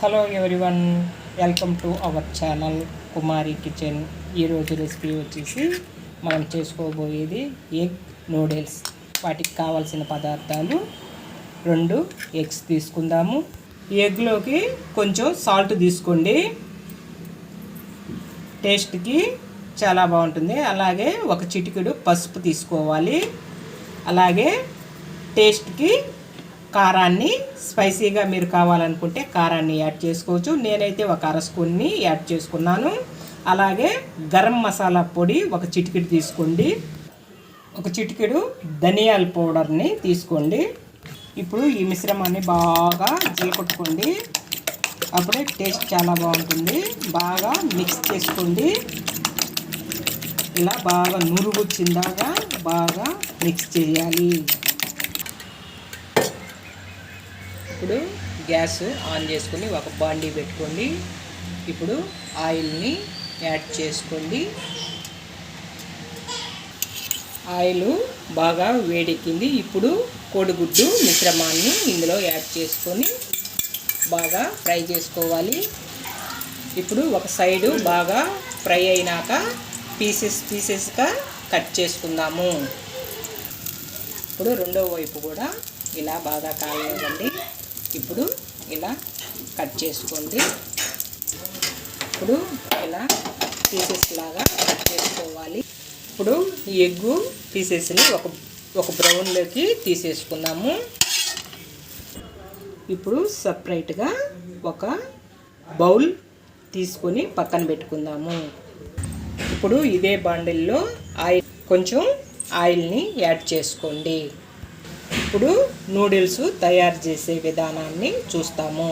Hello everyone welcome to our channel Kumari kitchen ఈరోజు recipe వచ్చేసి మనం చేసుకోబోయేది ఎగ్ నూడిల్స్ వాటికి కావాల్సిన పదార్థాలు రెండు ఎగ్స్ తీసుకుందాము. ఎగ్లోకి కొంచెం సాల్ట్ తీసుకోండి. టేస్ట్కి చాలా బాగుంటుంది. అలాగే ఒక చిటికెడు పసుపు తీసుకోవాలి. అలాగే టేస్ట్కి కారాన్ని స్పైసీగా మీరు కావాలనుకుంటే కారాన్ని యాడ్ చేసుకోవచ్చు. నేనైతే ఒక అర స్పూన్ని యాడ్ చేసుకున్నాను. అలాగే గరం మసాలా పొడి ఒక చిటికెడు తీసుకోండి. ఒక చిటికెడు ధనియాల పౌడర్ని తీసుకోండి. ఇప్పుడు ఈ మిశ్రమాన్ని బాగా జీలకొట్టుకోండి అప్పుడే టేస్ట్ చాలా బాగుంటుంది. బాగా మిక్స్ చేసుకోండి. ఇలా బాగా నురుగు చిందాగా బాగా మిక్స్ చేయాలి. ఇప్పుడు గ్యాస్ ఆన్ చేసుకొని ఒక బాండీ పెట్టుకోండి. ఇప్పుడు ఆయిల్ని యాడ్ చేసుకోండి. ఆయిల్ బాగా వేడెక్కింది. ఇప్పుడు కోడిగుడ్డు మిశ్రమాన్ని ఇందులో యాడ్ చేసుకొని బాగా ఫ్రై చేసుకోవాలి. ఇప్పుడు ఒక సైడు బాగా ఫ్రై అయినాక పీసెస్ పీసెస్గా కట్ చేసుకుందాము. ఇప్పుడు రెండో వైపు కూడా ఇలా బాగా కాలేదండి. ఇప్పుడు ఇలా కట్ చేసుకోండి. ఇప్పుడు ఇలా పీసెస్ లాగా కట్ చేసుకోవాలి. ఇప్పుడు ఈ ఎగ్గు పీసెస్ని ఒక ఒక బ్రౌన్లోకి తీసేసుకుందాము. ఇప్పుడు సపరేట్గా ఒక బౌల్ తీసుకొని పక్కన పెట్టుకుందాము. ఇప్పుడు ఇదే బాండిల్లో ఆయిల్ కొంచెం ఆయిల్ని యాడ్ చేసుకోండి. ఇప్పుడు నూడిల్స్ తయారు చేసే విధానాన్ని చూస్తాము.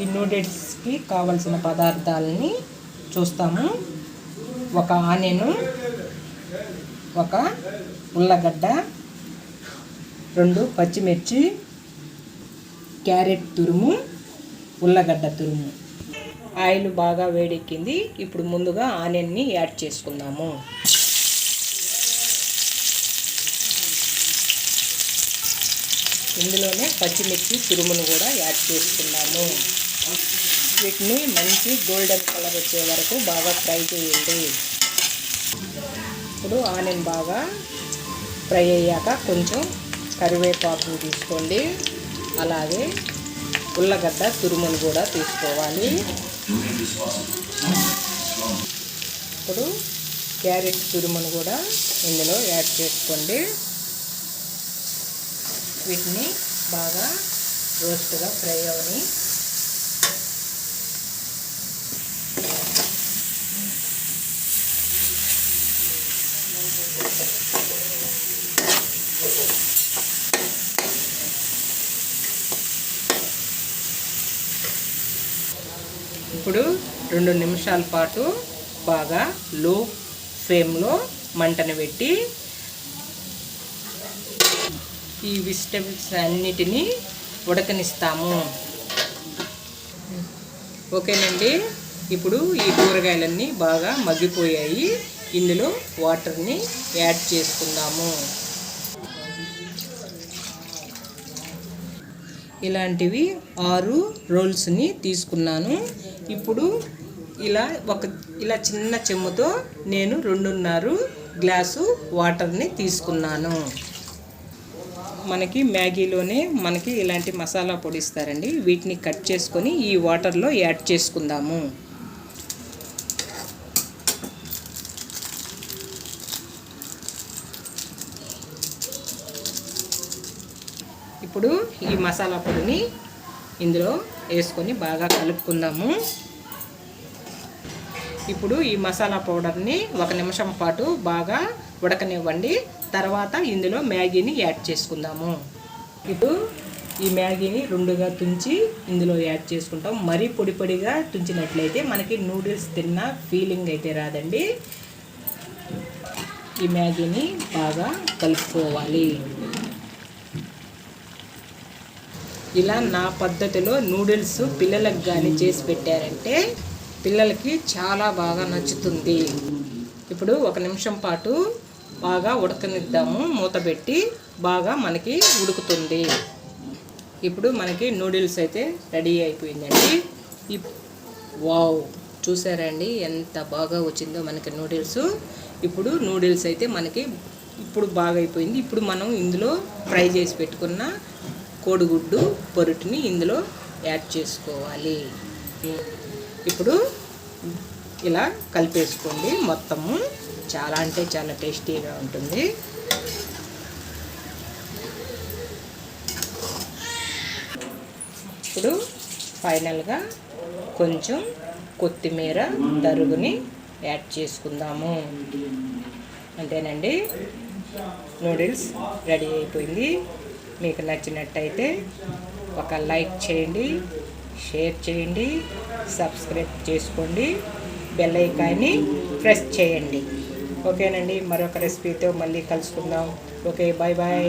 ఈ నూడిల్స్కి కావలసిన పదార్థాలని చూస్తాము. ఒక ఆనియను ఒక ఉల్లగడ్డ రెండు పచ్చిమిర్చి క్యారెట్ తురుము ఉల్లగడ్డ తురుము. ఆయిల్ బాగా వేడెక్కింది. ఇప్పుడు ముందుగా ఆనియన్ని యాడ్ చేసుకుందాము. ఇందులోనే పచ్చిమిర్చి తురుమును కూడా యాడ్ చేసుకున్నాము వీటిని మంచి గోల్డెన్ కలర్ వచ్చే వరకు బాగా ఫ్రై చేయండి. ఇప్పుడు ఆనియన్ బాగా ఫ్రై అయ్యాక కొంచెం కరివేపాకు తీసుకోండి. అలాగే ఉల్లగడ్డ తురుమును కూడా తీసుకోవాలి. ఇప్పుడు క్యారెట్ తురుమును కూడా ఇందులో యాడ్ చేసుకోండి. వీటిని బాగా రోస్ట్గా ఫ్రై అవని. ఇప్పుడు రెండు నిమిషాల పాటు బాగా లో ఫ్లేమ్లో మంటను పెట్టి ఈ వెజిటబుల్స్ అన్నిటినీ ఉడకనిస్తాము. ఓకేనండి? ఇప్పుడు ఈ కూరగాయలన్నీ బాగా మగ్గిపోయాయి. ఇందులో వాటర్ని యాడ్ చేసుకుందాము. ఇలాంటివి ఆరు రోల్స్ని తీసుకున్నాను. ఇప్పుడు ఇలా ఒక ఇలా చిన్న చెమ్ముతో నేను రెండున్నర గ్లాసు వాటర్ని తీసుకున్నాను. మనకి మ్యాగీలోనే మనకి ఇలాంటి మసాలా పొడి ఇస్తారండి. వీటిని కట్ చేసుకొని ఈ వాటర్లో యాడ్ చేసుకుందాము. ఇప్పుడు ఈ మసాలా పొడిని ఇందులో వేసుకొని బాగా కలుపుకుందాము. ఇప్పుడు ఈ మసాలా పౌడర్ని ఒక నిమిషం పాటు బాగా ఉడకనివ్వండి. తర్వాత ఇందులో మ్యాగీని యాడ్ చేసుకుందాము. ఇప్పుడు ఈ మ్యాగీని రెండుగా తుంచి ఇందులో యాడ్ చేసుకుంటాం. మరీ పొడి పొడిగా తుంచినట్లయితే మనకి నూడిల్స్ తిన్న ఫీలింగ్ అయితే రాదండి. ఈ మ్యాగీని బాగా కలుపుకోవాలి. ఇలా నా పద్ధతిలో నూడిల్స్ పిల్లలకు కానీ చేసి పెట్టారంటే పిల్లలకి చాలా బాగా నచ్చుతుంది. ఇప్పుడు ఒక నిమిషం పాటు బాగా ఉడకనిద్దాము. మూత పెట్టి బాగా మనకి ఉడుకుతుంది. ఇప్పుడు మనకి నూడిల్స్ అయితే రెడీ అయిపోయిందండి. ఇప్ వావ్! చూసారండి ఎంత బాగా వచ్చిందో మనకి నూడిల్స్. ఇప్పుడు నూడిల్స్ అయితే మనకి ఇప్పుడు బాగా అయిపోయింది. ఇప్పుడు మనం ఇందులో ఫ్రై చేసి పెట్టుకున్న కోడిగుడ్డు పొరుటిని ఇందులో యాడ్ చేసుకోవాలి. ఇప్పుడు ఇలా కలిపేసుకోండి మొత్తము. చాలా అంటే చాలా టేస్టీగా ఉంటుంది. ఇప్పుడు ఫైనల్గా కొంచెం కొత్తిమీర తరుగుని యాడ్ చేసుకుందాము. అంతేనండి? నూడిల్స్ రెడీ అయిపోయింది. మీకు నచ్చినట్టయితే ఒక లైక్ చేయండి షేర్ చేయండి సబ్స్క్రైబ్ చేసుకోండి బెల్ ఐకాన్ని ప్రెస్ చేయండి. ఓకేనండి మరొక రెసిపీతో మళ్ళీ కలుసుకుందాం. Okay bye bye